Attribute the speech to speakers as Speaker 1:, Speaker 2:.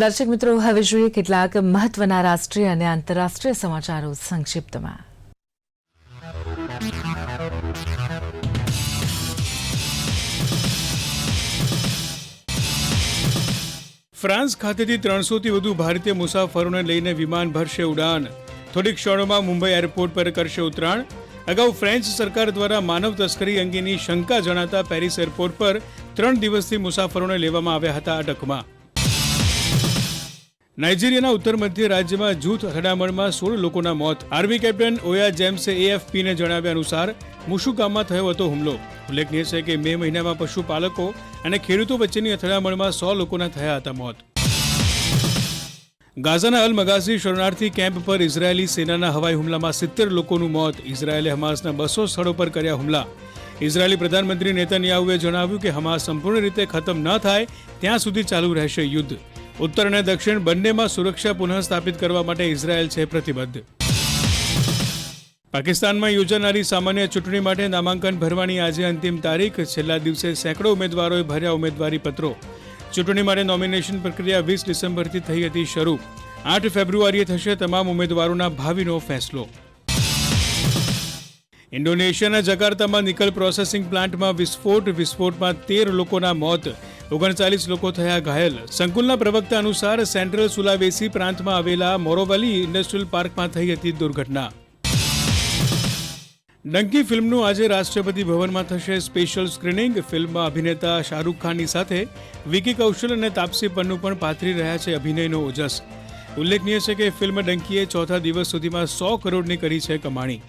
Speaker 1: દર્શક મિત્રો, હવે જોઈએ કેટલાક મહત્વના રાષ્ટ્રીય અને આંતરરાષ્ટ્રીય સમાચારો સંક્ષિપ્તમાં.
Speaker 2: ફ્રાન્સ ખાતેથી ત્રણસોથી વધુ ભારતીય મુસાફરોને લઈને વિમાન ભરશે ઉડાન. થોડીક ક્ષણોમાં મુંબઈ એરપોર્ટ પર કરશે ઉતરાણ. અગાઉ ફ્રેન્ચ સરકાર દ્વારા માનવ તસ્કરી અંગેની શંકા જણાતા પેરિસ એરપોર્ટ પર ત્રણ દિવસથી મુસાફરોને લેવામાં આવ્યા હતા અટકમાં. નાઇજીરિયાના ઉત્તર મધ્ય રાજ્યમાં જૂથ અથડામણમાં સોળ લોકોના મોત. આર્મી કેપ્ટન ઓયા જેમ્સે એએફપીને જણાવ્યા અનુસાર મુશુકામાં થયો હતો હુમલો. ઉલ્લેખનીય છે કે મે મહિનામાં પશુપાલકો અને ખેડૂતો વચ્ચેની અથડામણમાં સો લોકોના થયા હતા મોત. ગાઝાના અલ મગાઝી શરણાર્થી કેમ્પ પર ઇઝરાયેલી સેનાના હવાઈ હુમલામાં સિત્તેર લોકોનું મોત. ઇઝરાયેલે હમાસના બસો સ્થળો પર કર્યા હુમલા. ઇઝરાયેલી પ્રધાનમંત્રી નેતન્યાહુએ જણાવ્યું કે હમાસ સંપૂર્ણ રીતે ખતમ ન થાય, ત્યાં સુધી ચાલુ રહેશે યુદ્ધ. ઉત્તર અને દક્ષિણ બંનેમાં સુરક્ષા પુનઃસ્થાપિત કરવા માટે ઇઝરાયેલ છે પ્રતિબદ્ધ. પાકિસ્તાનમાં યોજાનારી સામાન્ય ચૂંટણી માટે નામાંકન ભરવાની આજે અંતિમ તારીખ. છેલ્લા દિવસે સેંકડો ઉમેદવારોએ ભર્યા ઉમેદવારી પત્રો. ચૂંટણી માટે નોમિનેશન પ્રક્રિયા વીસ ડિસેમ્બરથી થઈ હતી શરૂ. આઠ ફેબ્રુઆરીએ થશે તમામ ઉમેદવારોના ભાવિનો ફેસલો. ઇન્ડોનેશિયાના જકાર્તામાં નિકલ પ્રોસેસિંગ પ્લાન્ટમાં વિસ્ફોટ, વિસ્ફોટમાં તેર લોકોના મોત. ઓગણચાલીસ લોકો થયા ઘાયલ. સંકુલના પ્રવક્તા અનુસાર સેન્ટ્રલ સુલાવેસી પ્રાંતમાં આવેલા મોરોવલી ઇન્ડસ્ટ્રીયલ પાર્કમાં થઈ હતી દુર્ઘટના. ડંકી ફિલ્મનું આજે રાષ્ટ્રપતિ ભવનમાં થશે સ્પેશિયલ સ્ક્રીનિંગ. ફિલ્મમાં અભિનેતા શાહરૂખ ખાનની સાથે વિકી કૌશલ અને તાપસી પન્નુ પણ પાથરી રહ્યા છે અભિનયનો ઓજસ ઉલ્લેખનીય છે કે ફિલ્મ ડંકીએ ચોથા દિવસ સુધીમાં સો કરોડની કરી છે કમાણી.